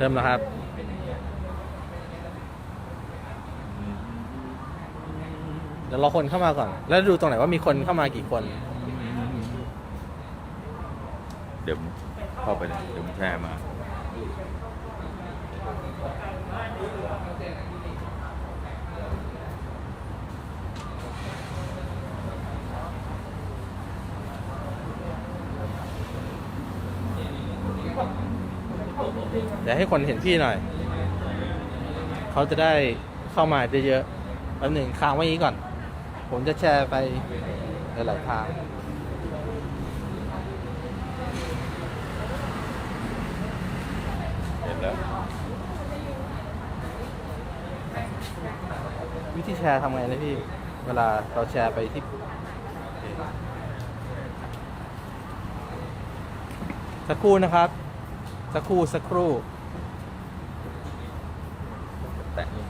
เริ่มแล้วครับ เดี๋ยวรอคนเข้ามาก่อน แล้วดูตรงไหนว่ามีคนเข้ามากี่คน เดี๋ยวเข้าไปเลยเดี๋ยวแชร์มา เดี๋ยวให้คนเห็นพี่หน่อย เขาจะได้เข้ามาเยอะๆแป๊บหนึ่งค้างไว้นี้ก่อน ผมจะแชร์ไปหลายๆทางเห็นแล้ว วิธีแชร์ทำไงนะพี่ เวลาเราแชร์ไปที่สักครู่นะครับ สักครู่สักครู่แตะนี่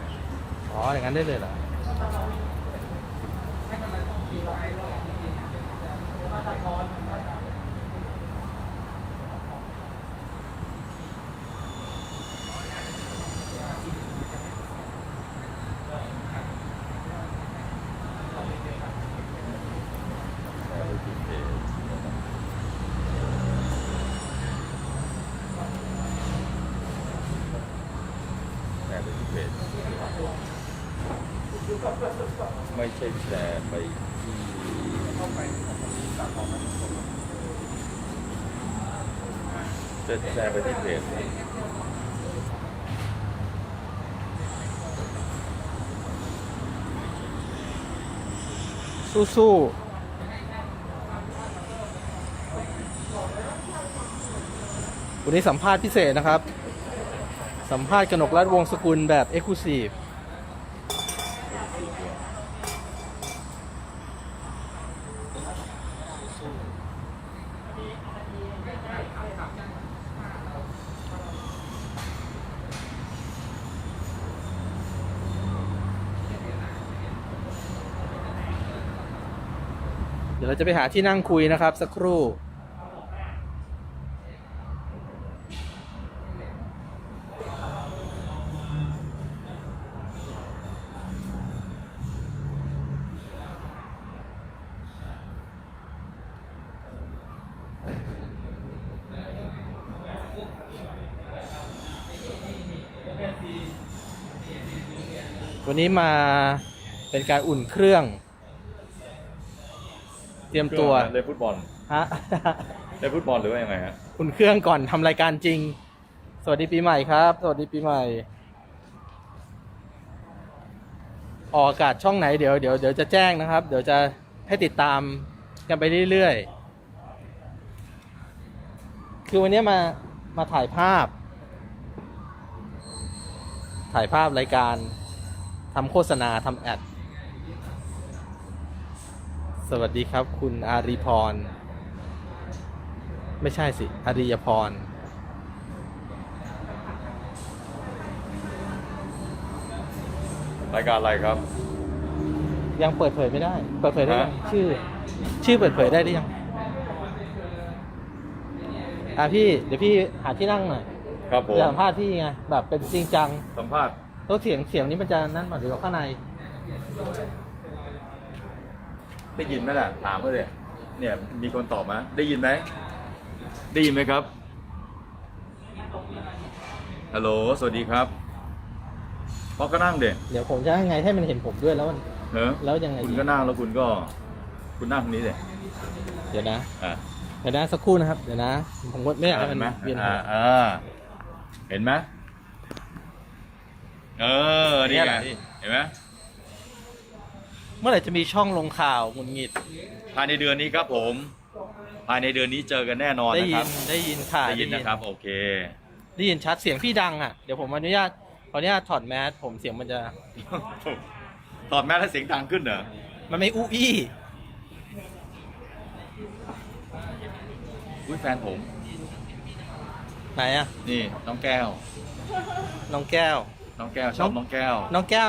อ๋ออย่างนั้นได้เลยเหรอตอนชร์ไปที่เพจแชร์ไปที่เพจ ไม่ใช่แชร์ไปที่จะแชร์ไปที่เพจสู้ๆวันนี้สัมภาษณ์พิเศษนะครับ สัมภาษณ์กนกรัฐวงศ์สกุลแบบเอ็กซ์คลูซีฟ เราจะไปหาที่นั่งคุยนะครับ สักครู่วันนี้มาเป็นการอุ่นเครื่อง เตรียมตัวเล่นฟุตบอลฮะเล่นฟุตบอลหรือว่ายังไงฮะอุ่นเครื่องก่อนทำรายการจริง สวัสดีปีใหม่ครับ สวัสดีปีใหม่ ออกอากาศช่องไหนเดี๋ยวเดี๋ยวเดี๋ยวจะแจ้งนะครับ เดี๋ยวจะให้ติดตามกันไปเรื่อยๆ คือวันนี้มามาถ่ายภาพ ถ่ายภาพรายการทำโฆษณาทำแอด สวัสดีครับ คุณอารีพร ไม่ใช่สิ อาริยพร รายการอะไรครับ ยังเปิดเผยไม่ได้ เปิดเผยได้ยังฮะชื่อ ชื่อเปิดเผยได้หรือยังอะพี่ เดี๋ยวพี่หาที่นั่งหน่อยครับผมจะสัมภาษณ์พี่ไงแบบเป็นจริงจังสัมภาษณ์แล้วเสียงเสียงนี้มันจะนั่นมาหรือว่าข้างใน ได้ยินไหมล่ะ ถามเขาเลยเนี่ย มีคนตอบมา ได้ยินไหม ได้ยินไหมครับ ฮัลโหล สวัสดีครับพ่อก็นั่งเด็กเดี๋ยวผมจะให้ไงให้มันเห็นผมด้วยแล้วมันเนอะแล้วยังไงคุณดีก็นั่งแล้วคุณก็ คุณนั่งตรงนี้เด็กเดี๋ยวนะอ่าเดี๋ยวนะสักครู่นะครับ เดี๋ยวนะ ผมก็ไม่อยากให้มันเห็นไหมเวียนหัอ่าวอ่าเห็นไหมเออ นี่เนี่ยไงเหรอเห็นไหม เมื่อไหร่จะมีช่องลงข่าวหงุดหงิดภายในเดือนนี้ครับผม ภายในเดือนนี้เจอกันแน่นอนได้นะคยิรับนได้ยินค่ะได้ยินนะครับ โอเค ได้ยินชัดเสียงพี่ดังอะเดี๋ยวผมอนุญาตขออนุญาตถอดแมสผมเสียงมันจะตอบแม่แล้วเสียงดังขึ้นเหรอมันไม่อู้อี้อุ้ยแฟนผม ไหนอะนี่น้องแก้ว น้องแก้ว น้องแก้วชอบน้น้อองงแก้ว น้องแก้ว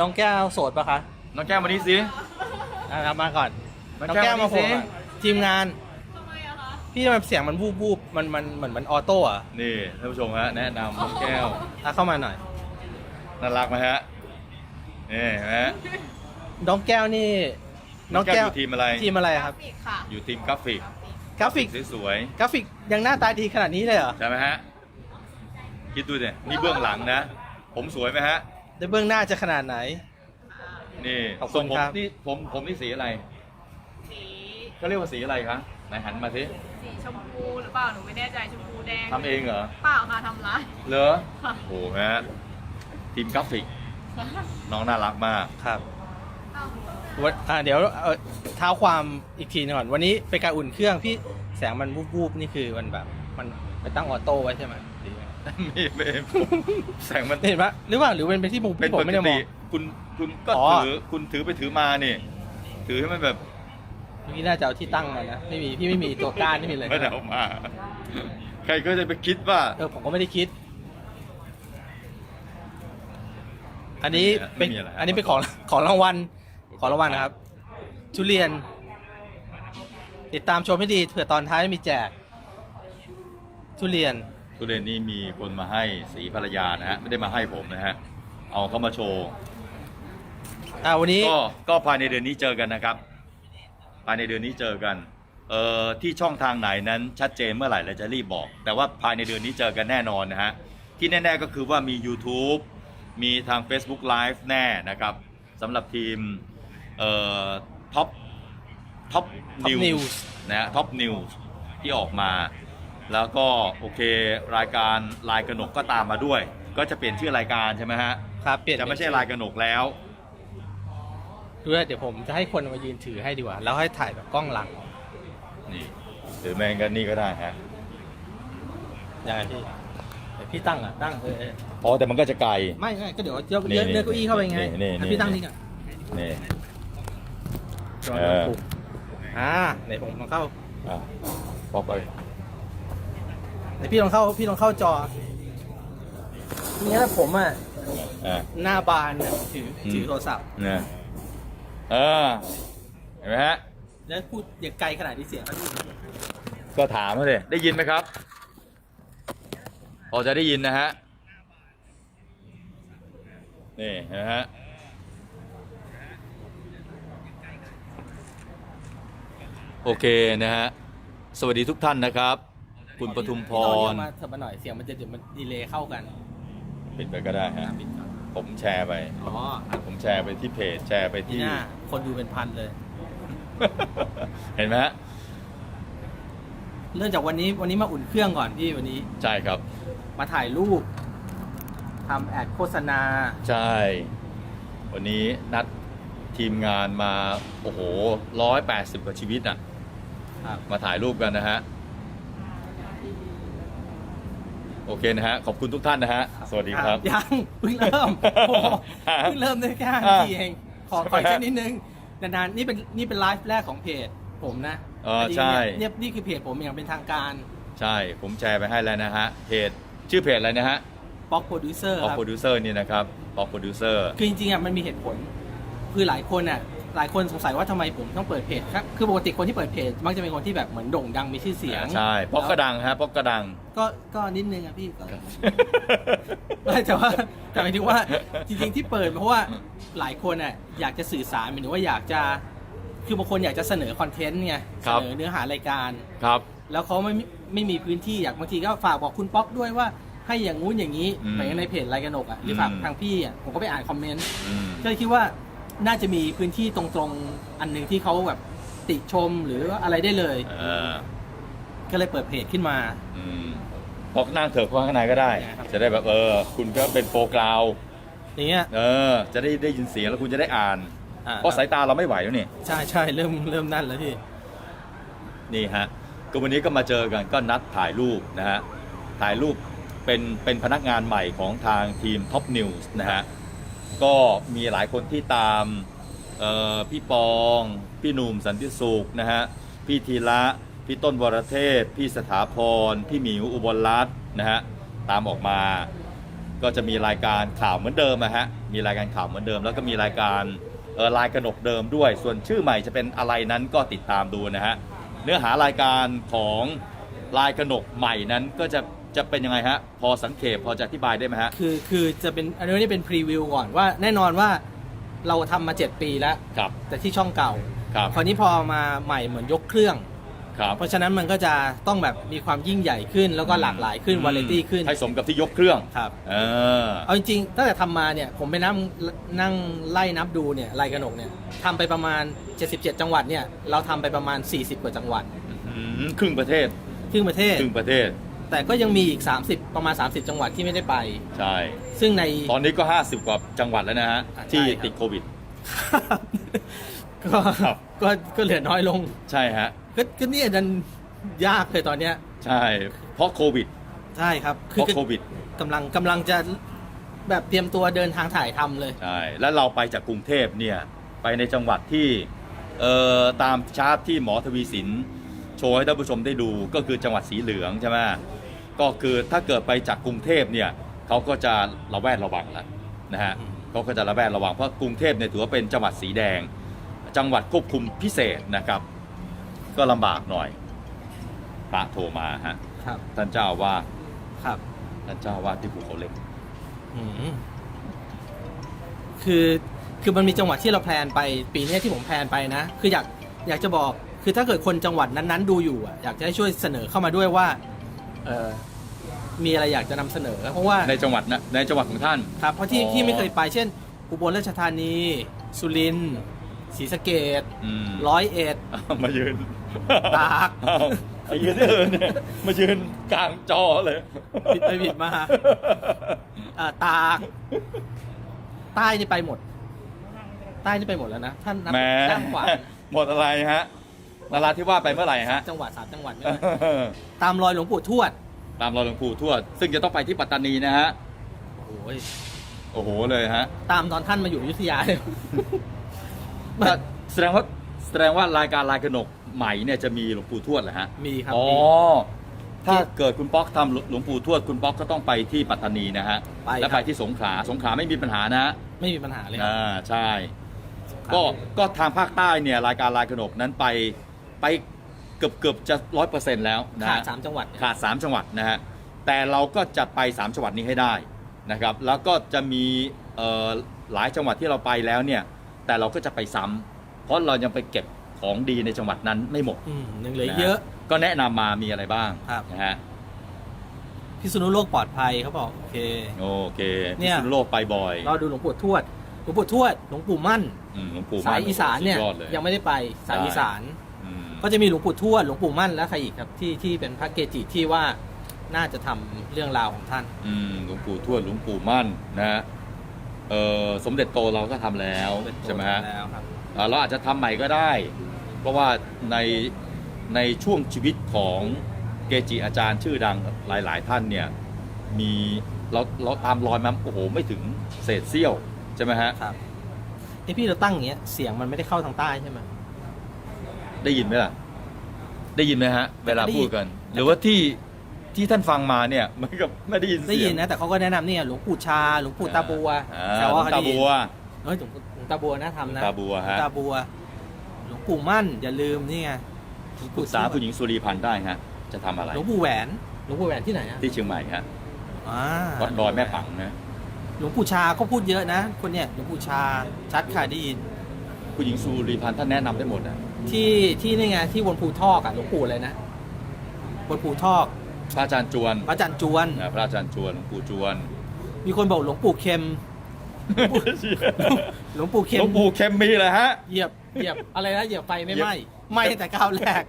น้องแก้วโสดปะคะ น้องแก้วมานี่สิอะเอามาก่อนน้องน้องแก้แก้ววมามานี่ผมสิทีมงานทำไมอะคะพี่ทำไมเสียงมันวูบวูบมันมันเหมือนมันออโต้อะนี่ท่านผู้ชมฮะแนะนำน้องแก้วอะเข้ามาหน่อย น่ารักไหมฮะนี่เห็นไหมฮะน้องแก้วนี่น้องแก้วอยู่ทีมอะไร ทีมอะไรครับฟิกค่ะ อยู่ทีมกราฟิกกราฟิก สวยกราฟิกยังหน้าตาดีขนาดนี้เลยเหรอ ๆใช่ไหมฮะ คิดดูเนี่ยนี่เบื้องหลังนะ ผมสวยไหมฮะแต่เบื้องหน้าจะขนาดไหน นี่ขอบคุณทรงผมครับ นี่ผมผมนี่สีอะไรสีเขาเรียกว่าสีอะไรคะไหนหันมาสิสีชมพูหรือเปล่าหนูไม่แน่ใจชมพูแดงทำเองเหรอเปล่าค่ะทำร้ายเหรอค่ะ โอ้โหฮะทีมกราฟิกน้องน่ารักมาก ครับวันอ่าเดี๋ยวเอ่อเท้าความอีกทีหนึงก่อน วันนี้เป็นการอุ่นเครื่องพี่แสงมันวูบวูบนี่คือมันแบบมันไปตั้งออโต้ไว้ใช่ไหมหรือยังไงไม่ไม่แสงมัน เห็นปะหรือว่าหรือเป็นไปที่มุมเป็นที่ผปมกไม่ได้มติอง คุณคุณก็อ๋อ ถือคุณถือไปถือมานี่ ถือให้มันแบบพี่น่าจะเอาที่ตั้งมานะไม่มีพี่ไม่มีตัวก้านไม่มีเลยไม่ได้เอามา ใครก็จะไปคิดว่า เออผมก็ไม่ได้คิด อันนี้เป็นไม่มีอะไร อันนี้เป็นของของรางวัลของรางวัลนะครับ ทุเรียน ติดตามชมให้ดีเผื่อตอนท้ายมีแจก ทุเรียน ทุเรียนนี่มีคนมาให้สีภรรยานะฮะไม่ได้มาให้ผมนะฮะเอาเข้ามาโชว์ อ่าวันนี้ก็ก็ภายในเดือนนี้เจอกันนะครับ ภายในเดือนนี้เจอกันเอ่อที่ช่องทางไหนนั้นชัดเจนเมื่อไหร่เราจะรีบบอก แต่ว่าภายในเดือนนี้เจอกันแน่นอนนะฮะที่แน่ ๆก็คือว่ามี YouTube มีทาง Facebook Live แน่นะครับสำหรับทีมเอ่อท็อปท็อป Top นิว News นะฮะท็อปนิวที่ออกมา แล้วก็โอเครายการลายกระหนกก็ตามมาด้วย ก็จะเปลี่ยนชื่อรายการใช่ไหมฮะ ครับเปลี่ยนจะไม่ใช่ลายกระหนกแล้ว ด้วยเดี๋ยวผมจะให้คนมายืนถือให้ดีกว่า แล้วให้ถ่ายแบบกล้องหลังนี่หรือแม่งกันนี่ก็ได้ฮะยังไงพี่เดี๋ยวพี่ตั้งอะตั้งเออเอออ๋อแต่มันก็จะไกล ไม่ไม่ก็เดี๋ยวเดี๋ยวนี่เลื่อนเลื่อนเก้าอี้เข้าไปไงนี่นี่ ให้พี่ตั้งนี่ก่อนนี่ จอเออปลุกอ่าไหนผมลองเข้าอะพอไปไหนพี่ลองเข้าพี่ลองเข้าจอเนี่ยผมอะ อะ หน้าบานเนี่ยถืออืมถือโทรศัพท์ นะ เออเห็นไหมฮะ แล้วพูดอย่างไกลขนาดที่เสียงมันก็ถามเขาเลยได้ยินไหมครับ พอจะได้ยินนะฮะ นี่เห็นไหมฮะ โอเคนะฮะ สวัสดีทุกท่านนะครับ คุณปทุมพพี่ลองเรียรกมาเถอะมาหน่อยเสียงมันจะเดี๋ยวมันดีเลย์เข้ากัน ปิดไปก็ได้ฮะอะปิดก่อน ผมแชร์ไป อ๋อผมแชร์ไปที่เพจแชร์ไปที่ที่ หน้า คนดูเป็นพันเลย เห็นไหมฮะเริ่มจากวันนี้วันนี้มาอุ่นเครื่องก่อนพี่วันนี้ ใช่ครับ มาถ่ายรูปทำแอดโฆษณา ใช่ วันนี้นัดทีมงานมา โอ้โหร้อยแปดสิบกว่าชีวิตอะ ครับ มาถ่ายรูปกันนะฮะ โอเคนะฮะ ขอบคุณทุกท่านนะฮะ สวัสดีครับอะยังเพิ่งเริ่มโอ้โหเพิ่งเริ่มได้แค่ห้านาทีเอง ขอขออีกสักนิดนึงนานๆนี่เป็นนี่เป็นไลฟ์แรกของเพจผมนะเออใช่นนี้เนี่ยนี่คือเพจผมอย่างเป็นทางการ ใช่ผมแชร์ไปให้แล้วนะฮะเพจชื่อเพจอะไรนะฮะป๊อกโปรดิวเซอร์ออครับโปรดิวเซอร์นี่นะครับออโปรดิวเซอร์คือจริงๆอะมันมีเหตุผล คือหลายคนอะ หลายคนสงสัยว่าทำไมผมต้องเปิดเพจครับคือปกติคนที่เปิดเพจมักจะเป็นคนที่แบบเหมือนโด่งดังมีชื่อเสียงใช่ป๊อกกระดังฮะป๊อกกระดัง ก็ก็นิดนึงอะพี่ก็ไม่แต่ว่าแต่หมายถึงว่าจริงๆที่เปิดเพราะว่าหลายคนอะอยากจะสื่อสารหมายถึงว่าอยากจะ คือบางคนอยากจะเสนอคอนเทนต์ไงครัเสบนอเนื้อหารายการ ครับ แล้วเขาไม่มีไม่มีพื้นที่อยากบางทีก็ฝากบอกคุณป๊อกด้วยว่าให้อย่างงู้นอย่างนี้อืมไปในเพจรายกระหนกอะหรือฝากอืม ทางพี่อะผมก็ไปอ่านคอมเมนต์ อืม ก็เลยคิดว่า น่าจะมีพื้นที่ตรงๆอันหนึ่งที่เขาแบบติชมหรือว่าอะไรได้เลย เออก็เลยเปิดเพจขึ้นมา อืมพอกนั่งเถอะข้างในก็ได้ได้ครับ จะได้แบบเออ คุณก็เป็นโฟกราวด์อย่างเงี้ยเออ จะได้ได้ยินเสียงแล้วคุณจะได้อ่าน อ่เพราะสายตาเราไม่ไหวแล้วนี่ ใช่ใช่เริ่มเริ่มนั่นแล้วพี่ นี่ฮะก็วันนี้ก็มาเจอกันก็นัดถ่ายรูปนะฮะ ถ่ายรูปเป็นเป็นพนักงานใหม่ของทางทีม Top News นะฮะ ก็มีหลายคนที่ตามพี่ปอง พี่หนุ่มสันติสุขนะฮะพี่ธีระพี่ต้นวรเทพ พี่สถาพร พี่หมิวอุบลรัตน์นะฮะตามออกมาก็จะมีรายการข่าวเหมือนเดิมนะฮะมีรายการข่าวเหมือนเดิม แล้วก็มีรายการเออลายกระหนกเดิมด้วย ส่วนชื่อใหม่จะเป็นอะไรนั้นก็ติดตามดูนะฮะเนื้อหารายการของลายกระหนกใหม่นั้นก็จะ จะเป็นยังไงฮะ พอสังเขปพอจะอธิบายได้ไหมฮะ คือคือจะเป็นอันนี้เป็นพรีวิวก่อนว่าแน่นอนว่าเราทำมา 7 ปีแล้ว ครับ แต่ที่ช่องเก่า ครับ คราวนี้พอมาใหม่เหมือนยกเครื่อง ครับ เพราะฉะนั้นมันก็จะต้องแบบมีความยิ่งใหญ่ขึ้น แล้วก็หลากหลายขึ้นวาไรตี้ขึ้นให้สมกับที่ยกเครื่อง ครับ เออ เอาจริงๆตั้งแต่ทำมาเนี่ยผมไปนั่งนั่งไล่นับดูเนี่ยรายกระหนกเนี่ยทำไปประมาณ 77 จังหวัดเนี่ยเราทำไปประมาณ 40 กว่าจังหวัด อืมครึ่งประเทศ ครึ่งประเทศ ครึ่งประเทศ แต่ก็ยังมีอีก 30 ประมาณ 30 จังหวัดที่ไม่ได้ไป ใช่ ซึ่งใน ตอนนี้ก็ 50 กว่าจังหวัดแล้วนะฮะ อะใช่ที่ครับ ติดโควิด ก็ครับ ก็ก็เหลือน้อยลง ใช่ฮะ ก็ก็เนี่ยดันยากเลยตอนเนี้ยใช่ เพราะโควิด ใช่ครับเพคือราะโควิด กำลังกำลังจะแบบเตรียมตัวเดินทางถ่ายทำเลย ใช่ แล้วเราไปจากกรุงเทพเนี่ย ไปในจังหวัดที่เอ่อตามชาร์ตที่หมอทวีสิน โชว์ให้ท่านผู้ชมได้ดูก็คือจังหวัดสีเหลืองใช่ไหมก็คือถ้าเกิดไปจากกรุงเทพเนี่ยเขาก็จะระแวดระวังแล้วนะฮะอืมเขาก็จะระแวดระวังเพราะกรุงเทพเนี่ยถือว่าเป็นจังหวัดสีแดง จังหวัดควบคุมพิเศษนะครับ ก็ลำบากหน่อยพระโทรมาฮะครับ ท่านเจ้าอาว่าสครับ ท่านเจ้าอาวาสที่ภูเขาเหล็ก อืมคือคือมันมีจังหวัดที่เราแพลนไปปีเนี้ยที่ผมแพลนไปนะ คืออยากอยากจะบอก คือถ้าเกิดคนจังหวัดนั้นๆ ดูอยู่อะอยากจะให้ช่วยเสนอเข้ามาด้วยว่าเออมีอะไรอยากจะนำเสนอ เพราะว่าในจังหวัดนะในจังหวัดของท่าน ครับเพราะที่อ๋อ ที่ไม่เคยไปเช่น อุบลราชธานี สุรินทร์ศรีสะเกดอืมร้อยเอ็ดอ้าวมายืนตากอ้าวไอ้ยืนเดินเนี่ยมายืนกลางจอเลยผิดไปผิดมาอ่าตากใต้นี่ไปหมด ใต้นี่ไปหมดแล้วนะท่านนับแหมด้านขวาหมดอะไรฮะ นาราที่ว่าสไปเมื่อไหร่ฮะ จังหวัดสามจังหวัดไม่ได้ตามรอยหลวงปู่ทวด ตามรอยหลวงปู่ทวด ซึ่งจะต้องไปที่ปัตตานีนะฮะ โอ้ยโอ้โหเลยฮะ ตามตอนท่านมาอยู่อยุธยาเลยแต่แสดงว่าแสดงว่ารายการลายกระหนกใหม่เนี่ยจะมีหลวงปู่ทวดเหรอฮะ มีครับอ๋อมีถ้าเกิดคุณป๊อกทำหลวงปู่ทวดคุณป๊อกก็ต้องไปที่ปัตตานีนะฮะ ไปและคไปรับที่สงขลา สงขลาไม่มีปัญหานะฮะ ไม่มีปัญหาเลยครับอ่าใช่ ก็ก็ทางภาคใต้เนี่ยรายการลายกระหนกนั้นไป ไปเกือบเกือบจะร้อยเปอร์เซ็นต์แล้วนะขาดฮะสามจังหวัดเนี่ยขาด3จังหวัดนะฮะแต่เราก็จะไป3จังหวัดนี้ให้ได้นะครับแล้วก็จะมีเอ่อหลายจังหวัดที่เราไปแล้วเนี่ยแต่เราก็จะไปซ้ำเพราะเรายังไปเก็บของดีในจังหวัดนั้นไม่หมดอืมยังเหลือนะฮะเยอะก็แนะนำมามีอะไรบ้างครับ นะฮะพิษณุโลกปลอดภัยเขาบอกโอเค โอเคเนี่พิย ษณุโลกไปบ่อยเราดูหลวงปู่ทวด หลวงปู่ทวด หลวงปู่มั่น อืมหลวงปู่สายอีสานเนี่ย สุดอดลยังไม่ได้ไป สายใช่ อีสานอืม ก็จะมีหลวงปู่ทวดหลวงปู่มั่นและใครอีกครับที่ที่เป็นพระเกจิที่ว่าน่าจะทำเรื่องราวของท่าน อืมหลวงปู่ทวดหลวงปู่มั่นนะฮะเออสมเด็จโตเราก็ทำแล้วใช่ไหมฮะแล้วครับ อ่าเราอาจจะทำใหม่ก็ได้ เพราะว่าในในช่วงชีวิตของเกจิอาจารย์ชื่อดังหลาย ๆ ท่านเนี่ยมีเราเราตามรอยมาโอ้โหไม่ถึงเศษเสี้ยวใช่ไหมฮะ ครับไอพี่เราตั้งอย่างเงี้ยเสียงมันไม่ได้เข้าทางใต้ใช่ไหม ได้ยินไหมล่ะ ได้ยินไหมฮะ เวลาได้ยินพูดกัน หรือว่าที่ที่ท่านฟังมาเนี่ยมันก็ไม่ได้ยินเสียงได้ยินนะแต่เขาก็แนะนำเนี่ยหลวงปู่ชาหลวงปู่ตาบัวอ่าแต่หลวว่างตาบัวเฮ้ยหลวงหลวงตาบัวน่าทำนะตาบัวหลวฮะงตาบัว หลวงปู่มั่นอย่าลืมนี่ไงหลวงปรึกษาคุณหญิงสุรีพันธ์ได้ฮะ จะทำอะไรหลวงปู่แหวนหลวงปู่แหวนที่ไหนอะที่เชียงใหม่ฮะอ่าวัดดอยแม่ปังนะหลวงปู่ชาก็พูดเยอะนะ คนเนี้ยหลวงปู่ชาชัดค่ะได้ยินคุณหญิงสุรีพันธ์ท่านแนะนำได้หมดนะ ที่ที่นี่ไงที่บนภูทอกอะหลวงปู่อะไรนะบนภูทอกพระอาจารย์จวนพระอาจันจวน นะพระอาจารย์จวนหลวงปู่จวนมีคนบอกหลวงปู่เค็ม หลวงปู่เค็หมลวงปู่เข็มมีเลยฮะ เหยียบเหยียบอะไรนะเหยียบไฟไม่เหยียบไหม้ไหม้แต่ก้าวแรก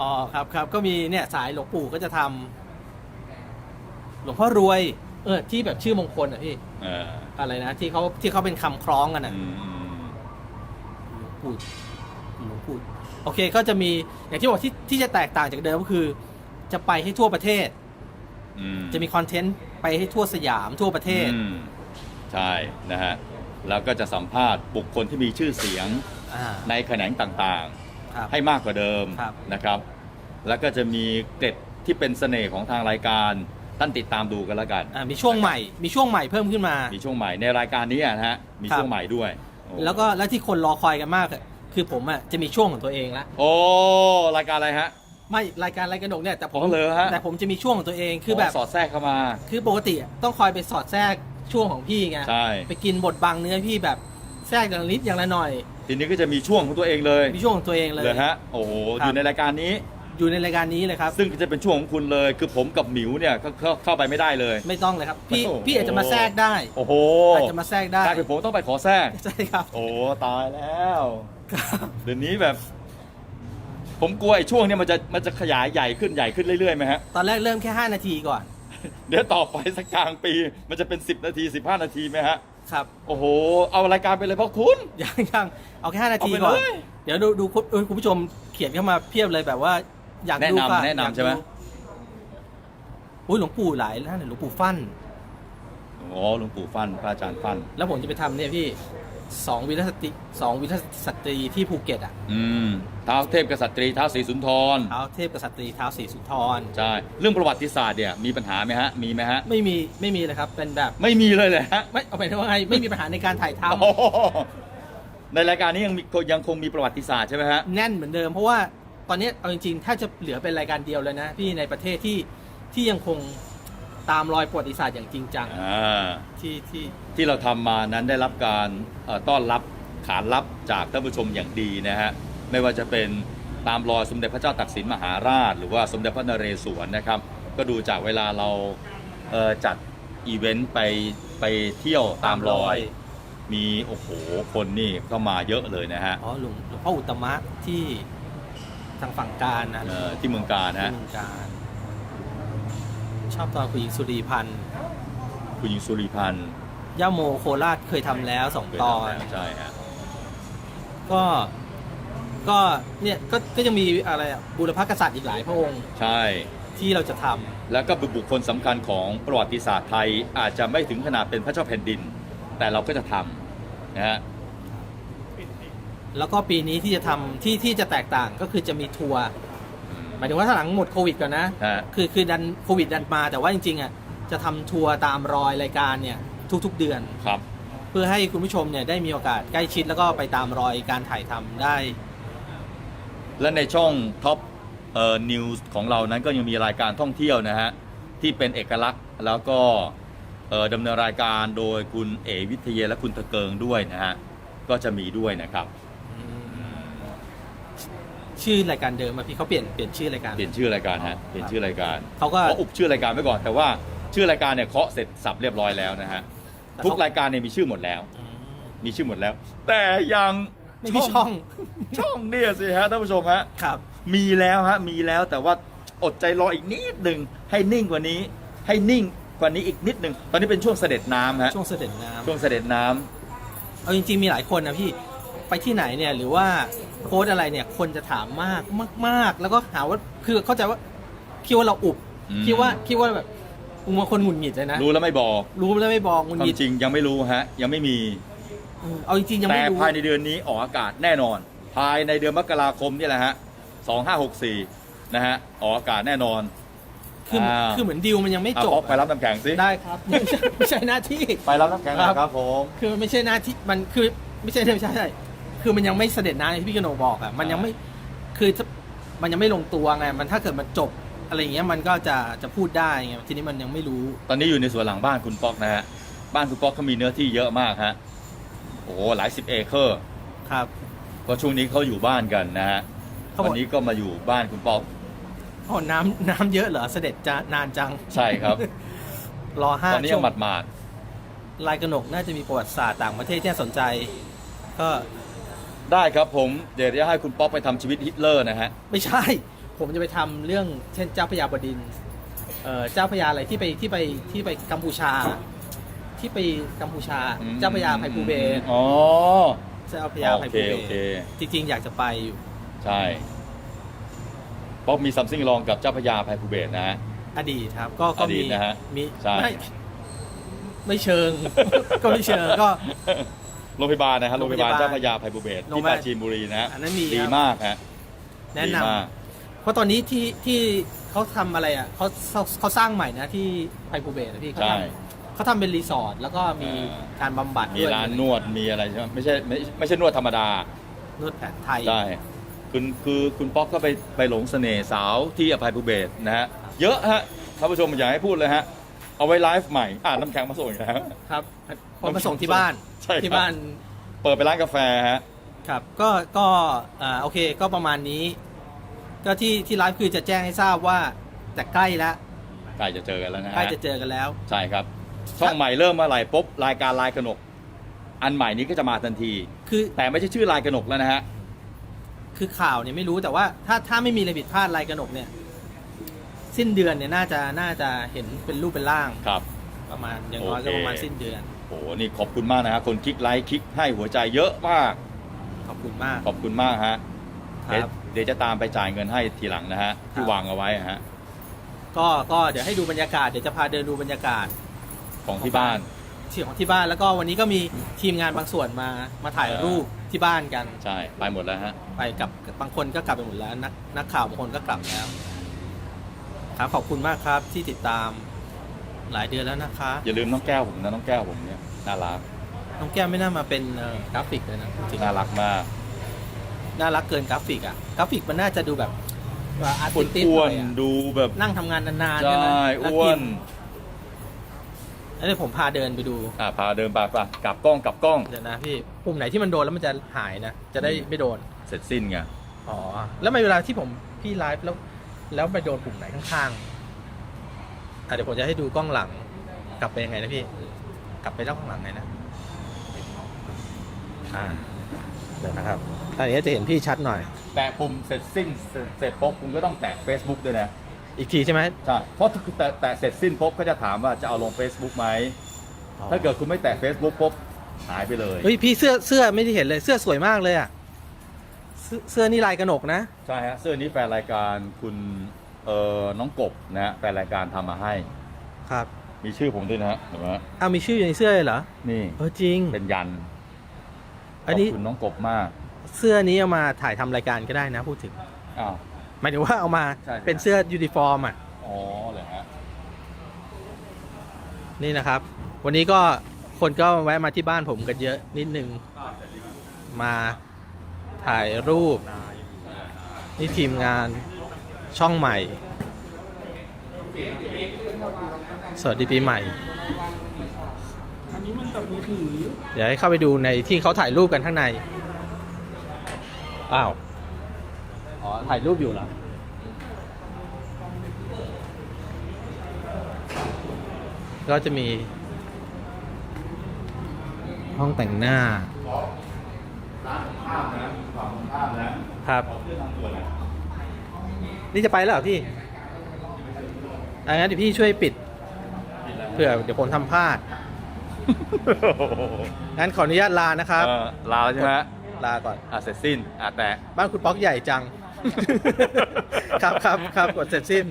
อ๋อครับครับก็มีเนี่ยสายหลวงปู่ก็จะทำหลวงพ่อรวย เออที่แบบชื่อมงคลอะพี่ เอออะไรนะที่เขาที่เขาเป็นคำคล้องกันอะ อืมหลวง ปู่หลวงปู่โอเคก็จะมีอย่างที่บอกที่ที่จะแตกต่างจากเดิมก็คือ จะไปให้ทั่วประเทศ อืมจะมีคอนเทนต์ไปให้ทั่วสยามทั่วประเทศ อืมใช่นะฮะแล้วก็จะสัมภาษณ์บุคคลที่มีชื่อเสียงอ่าในแขนงต่างครับ ๆ ให้มากกว่าเดิมครับ นะครับ แล้วก็จะมีเกร็ดที่เป็นเสน่ห์ของทางรายการ ท่านติดตามดูกันแล้วกัน อ่ามีช่วงใหม่มีช่วงใหม่เพิ่มขึ้นมา มีช่วงใหม่ในรายการนี้นะฮะมีครับช่วงใหม่ด้วยโอ้ แล้วก็แล้วที่คนรอคอยกันมากคือผมอะจะมีช่วงของตัวเองละโอ้รายการอะไรฮะ ไม่รายการรายกระหนกเนี่ยแต่ผมอ๋อเหรอฮะ แต่ผมจะมีช่วงของตัวเองคือแบบสอดแทรกเข้ามา คือปกติอะต้องคอยไปสอดแทรกช่วงของพี่ไงใช่ ไปกินบทบังเนื้อพี่แบบแทรกอย่างละนิดอย่างละหน่อย ทีนี้ก็จะมีช่วงของตัวเองเลยมีช่วงของตัวเองเลยเลยฮะ โอ้โห ครับ อยู่ในรายการนี้ อยู่ในรายการนี้เลยครับ ซึ่งจะเป็นช่วงของคุณเลย คือผมกับหมิวเนี่ยก็เข้าเข้าไปไม่ได้เลย ไม่ต้องเลยครับ พี่โอ้โห พี่อาจจะมาแทรกได้โอ้โหอาจจะมาแทรกได้กลายเป็นผมต้องไปขอแทรกใช่ครับโอ้ตายแล้ว ครับเดี๋ยวนี้แบบ ผมกลัวไอ้ช่วงเนี้มันจะมันจะขยายใหญ่ขึ้นใหญ่ขึ้นเรื่อยๆไหมฮะ ตอนแรกเริ่มแค่ 5 นาทีก่อนเดี๋ยวต่อไปสักกลางปี มันจะเป็น 10 นาที 15 นาทีไหมฮะ ครับโอ้โห เอารายการไปเลยพ่อคุณ ยังยังเอาแค่5นาทีเอาไปก่อนเลย เดี๋ยวดูดูคุณเออคุณผู้ชมเขียนเข้ามาเพียบเลยแบบว่า อยากแนะดูนำค่ะแนะนำอยากดูใช่ไหม อุ้ยหลวงปู่หลายท่านเนี่ยหลวงปู่ฟั่น อ๋อหลวงปู่ฟันพระอาจารย์ฟัน แล้วผมจะไปทำเนี่ยพี่สองวิทยาสตรีสองวิทยาสตรีที่ภูเก็ตอะอืมเท้าเทพกษัตรีเท้าศรีสุนทรเท้าเทพกษัตรีเท้าศรีสุนทร ใช่เรื่องประวัติศาสตร์เนี่ยมีปัญหาไหมฮะมีไหมฮะ ไม่มีไม่มีเลยครับ เป็นแบบ ไม่มีเลยเลยฮะไม่เอาไปว่าไงไม่มีปัญหาในการถ่ายทำโอ้โหในรายการนี้ยังมียังคงมีประวัติศาสตร์ใช่ไหมฮะแน่นเหมือนเดิม เพราะว่าต อนนี้เอาจริงๆ ถ้าจะเหลือเป็นรายการเดียวเลยนะ พี่ในประเทศที่ที่ยังคงตามรอยประวัติศาสตร์อย่างจริงจังอ่าที่ที่ที่เราทำมานั้นได้รับการเอ่อต้อนรับขานรับจากท่านผู้ชมอย่างดีนะฮะไม่ว่าจะเป็นตามรอยสมเด็จพระเจ้าตากสินมหาราช หรือว่าสมเด็จพระนเรศวรนะครับ ก็ดูจากเวลาเราเอ่อจัดอีเวนต์ไปไปเที่ยวตามรอย มีโอ้โหคนนี่เข้ามาเยอะเลยนะฮะ อ๋อหลวงหลวงพ่ออุตตมะที่ ทางฝั่งการนะเอ่อที่เมืองการที่ฮะเมืองการชอบตอนคุณหญิงสุรีพันธ์คุณหญิงสุริพันธ์ย่าโมโคราชเคยทำแล้วสองเคยตอทำนแล้วใช่ฮะก็ก็เนี่ยก็ก็ยังมีอะไรอะบุรพกษัตริย์อีกหลายพระองค์ใช่ ที่เราจะทำแล้วก็เป็นบุคคลสำคัญของประวัติศาสตร์ไทยอาจจะไม่ถึงขนาดเป็นพระเจ้าแผ่นดิน แต่เราก็จะทำนะฮะ แล้วก็ปีนี้ที่จะทำที่ที่จะแตกต่างก็คือจะมีทัวร์หมายถึงว่าถ้าหลังหมดโควิดก่อนนะ ฮะ คือคือดันโควิดดันมา แต่ว่าจริงๆอะจะทำทัวร์ตามรอยรายการเนี่ยทุกๆเดือน ครับ เพื่อให้คุณผู้ชมเนี่ยได้มีโอกาสใกล้ชิดแล้วก็ไปตามรอยการถ่ายทำได้ และในช่องท็อปเอ่อนิวส์ของเรานั้นก็ยังมีรายการท่องเที่ยวนะฮะ ที่เป็นเอกลักษณ์แล้วก็เอ่อดำเนินรายการโดยคุณเอวิทยาและคุณตะเกิงด้วยนะฮะ ก็จะมีด้วยนะครับ ชื่อรายการเดิมอะพี่เขาเปลี่ยนเปลี่ยนชื่อรายการ เปลี่ยนชื่อรายการฮะเปลี่ยนชื่อรายการเขาก็เขาอุบชื่อรายการไว้ก่อน แต่ว่าชื่อรายการเนี่ยเคาะเสร็จสับเรียบร้อยแล้วนะฮะแต่เขาทุกรายการเนี่ยมีชื่อหมดแล้ว อืมมีชื่อหมดแล้ว แต่ยังไม่มีช่องช่องเนี่ยสิฮะท่านผู้ชมฮะ ครับ มีแล้วฮะมีแล้วแต่ว่าอดใจรออีกนิดหนึ่งให้นิ่งกว่านี้ ให้นิ่งกว่านี้อีกนิดหนึ่งตอนนี้เป็นช่วงเสด็จน้ำฮะช่วงเสด็จน้ำ ช่วงเสด็จน้ำ เอาจริงๆมีหลายคนนะพี่ไปที่ไหนเนี่ยหรือว่า โค้ดอะไรเนี่ย คนจะถามมากมาก ๆ แล้วก็หาว่าคือเข้าใจว่าคิดว่าเราอุบอืม คิดว่าคิดว่าแบบมึงบางคนหงุดหงิดเลยนะรู้แล้วไม่บอกรู้แล้วไม่บอกหงุดควาหงิมดจริงยังไม่รู้ฮะ ยังไม่มี เออเอาจริงๆยังแต่ไม่รู้ภายในเดือนนี้ออกอากาศแน่นอน ภายในเดือนมกราคมนี่แหละฮะ2564นะฮะ ออกอากาศแน่นอนคืออ่าคือเหมือนดิวมันยังไม่อะจบป๊อกไปรับน้ำแข็งสิ ได้ครับไม่ใช่ไม่ใช่หน้าที่ ไปรับน้ำแข็งหน่อยครับผม คือมันไม่ใช่หน้าที่มันคือไม่ใช่ไม่ใช่ไม่ใช่ คือมันยังไม่เสด็จน้ำอย่างที่พี่กนกบอกอะมันยังไม่คือถ้ามันยังไม่ลงตัวไงมันถ้าเกิดมันจบอะไรอย่างเงี้ยมันก็จะจะพูดได้ไงทีนี้มันยังไม่รู้ ตอนนี้อยู่ในสวนหลังบ้านคุณป๊อกนะฮะบ้านคุณป๊อกเขามีเนื้อที่เยอะมากฮะโอ้โหหลายสิบเอเคอร์ครับเพราะช่วงนี้เขาอยู่บ้านกันนะฮะเขาบอกวันนี้ก็มาอยู่บ้านคุณป๊อกโอ้น้ำน้ำเยอะเหรอเสด็จจะนานจังใช่ครับ รอห้าตอนนี้ช่ยัวงงหมาดหมาดลายกระหนกน่าจะมีประวัติศาสตร์ต่างประเทศที่น่าสนใจ ก็ๆ ได้ครับผมเดี๋ยวจะให้คุณป๊อกไปทำชีวิตฮิตเลอร์นะฮะ ไม่ใช่ ผมจะไปทำเรื่องเช่นเจ้าพระยาบดินทร์เอ่อเจ้าพระยาอะไรที่ไปที่ไปที่ไปกัมพูชา ที่ไปกัมพูชา อืมเจ้าพระยาไพบูเบศรอ๋อ เจ้าพระยาไพโอเคบูเบโอเคศรจริงๆ อยากจะไปอยู่ ใช่ป๊อกมีซัมซิงลองกับเจ้าพระยาภัยภูเบศรนะฮะ อดีตครับ ก็ก็อดีมีตนะฮะมีใช่ ไม่ไม่เชิง ก็ไม่เชิงก็ โรงพยาบาลนะฮะโรงพยาบาลโรงพยาบาลเจ้าพระยาภัยภูเบศรโรงที่พยาบาลปราจีนบุรีนะฮะอันนั้นมีดีครับมากฮะแนะดีนมากำเพราะตอนนี้ที่ที่เขาทำอะไรอะเขาเขาเขาสร้างใหม่นะที่ไพบูเบศรนะพี่เขาใช่ ทำเขาทำเป็นรีสอร์ทแล้วก็มีอ่าการบำบัดมีด้วยร้านนวดมีอะไรใช่ไหมไม่ใช่ไม่ไม่ใช่นวดธรรมดานวดแผนไทย ใช่คุณคือคุณป๊อกก็ไปไปหลงเสน่ห์สาวที่อภัยภูเบศรนะฮะเยอะฮะท่านผู้ชมอยากให้พูดเลยฮะ เอาไว้ไลฟ์ใหม่ อ่าน้ำแข็งมาส่งอีกแล้ว ครับพอมาส่งที่บ้านใช่ครับ ที่บ้าน เปิดเป็นร้านกาแฟฮะ ครับ ก็ ก็อ่าโอเค ก็ประมาณนี้ ก็ที่ ที่ไลฟ์คือจะแจ้งให้ทราบว่าแต่ใกล้แล้วใกล้จะเจอกันแล้วนะใกล้ฮะจะเจอกันแล้ว ใช่ครับ ช่องใหม่เริ่มเมื่อไหร่ปุ๊บรายการลายกระหนก อันใหม่นี้ก็จะมาทันที คือ แต่ไม่ใช่ชื่อลายกระหนกแล้วนะฮะ คือข่าวเนี่ยไม่รู้แต่ว่าถ้า ถ้าไม่มีอะไรผิดพลาดลายกระหนกเนี่ย สิ้นเดือนเนี่ยน่าจะน่าจะเห็นเป็นรูปเป็นร่างครับ ประมาณอย่างน้อยก็โอเค ประมาณสิ้นเดือน โอ้โหนี่ขอบคุณมากนะฮะคนคลิกไลค์คลิกให้หัวใจเยอะมาก ขอบคุณมากขอบคุณมากฮะครับเดี๋ยวเดี๋ยวจะตามไปจ่ายเงินให้ทีหลังนะฮะที่ครับ วางเอาไว้ฮะก็ก็เดี๋ยวให้ดูบรรยากาศเดี๋ยวจะพาเดินดูบรรยากาศของที่บ้าน ที่ของที่บ้านแล้วก็วันนี้ก็มีทีมงานบางส่วนมามาถ่ายรูปที่บ้านกัน ใช่ไปหมดแล้วฮะไปกับบางคนก็กลับไปหมดแล้วนักนักข่าวบางคนก็กลับแล้ว ครับขอบคุณมากครับที่ติดตามหลายเดือนแล้วนะคะ อย่าลืมน้องแก้วผมนะน้องแก้วผมเนี่ยน่ารักน้องแก้มไม่น่ามาเป็นเอ่อกราฟิกเลยนะจริงๆน่ารักมาก น่ารักเกินกราฟิกอะกราฟิกมันน่าจะดูแบบว่าอาร์อ้วนติสอ้วนอะดูแบบนั่งทำงานนานๆใช่ใช่ไหมแล้อ้วกินแล้วเดี๋ยวผมพาเดินไปดู อ่าพาเดินไปไปกลับกล้องกลับกล้อง เดี๋ยวนะพี่ปุ่มไหนที่มันโดนแล้วมันจะหายนะ จะได้ไม่โดน เสร็จสิ้นไง อ๋อ แล้วทำไมเวลาที่ผมพี่ไลฟ์แล้ว แล้วไปโดนปุ่มไหนข้างๆอะเดี๋ยวผมจะให้ดูกล้องหลัง กลับไปยังไงนะพี่ กลับไปด้านข้างหลังไงนะ อ่าเดี๋ยวนะครับอันนี้จะเห็นพี่ชัดหน่อย แตะปุ่มเสร็จสิ้นเสร็จเสร็จปุ๊บคุณก็ต้องแตะ Facebook ด้วยนะอีกทีใช่ไหมใช่เพราะคือแต่แต่เสร็จสิ้นปุ๊บก็จะถามว่าจะเอาลง Facebook ไหมอ๋อถ้าเกิดคุณไม่แตะ Facebook ปุ๊บหายไปเลย เฮ้ยพี่เสื้อเสื้อไม่ได้เห็นเลยเสื้อสวยมากเลยอะเสื้ อเสื้อนี่ลายกระหนกนะ ใช่ฮะเสื้อนี้แฟนรายการคุณเอ่อน้องกบนะฮะแฟนรายการทำมาให้ ครับมีชื่อผมด้วยนะฮะเห็นไหมฮะอ้าวมีชื่ออยู่ในเสื้อเลยเหรอ นี่เออจริง เป็นยันอันนี้ขอบคุณน้องกบมากเสื้อนี้เอามาถ่ายทำรายการก็ได้นะ พูดถึง อ้าว หมายถึงว่าเอามาใช่ เป็นเสื้อยูนิฟอร์มอะ อ๋อเหรอฮะนี่นะครับ วันนี้ก็คนก็แวะมาที่บ้านผมกันเยอะนิดนึง มา ถ่ายรูป นี่ทีมงานช่องใหม่ สวัสดีปีใหม่ เดี๋ยวให้เข้าไปดูในที่เขาถ่ายรูปกันข้างใน อ้าว อ๋อ ถ่ายรูปอยู่เหรอก็จะมีห้องแต่งหน้า ครับ นี่จะไปแล้วเหรอพี่อังั้นเดี๋ยวพี่ช่วยปิด เผื่อเดี๋ยวผมทำพลาด งั้นขออนุญาตลานะครับ เออลาแล้วใช่ไหมฮะลาก่อน อะเสร็จสิ้นอะแตะบ้านคุณป๊อกใหญ่จัง ครับครับครับกดเสร็จสิ้น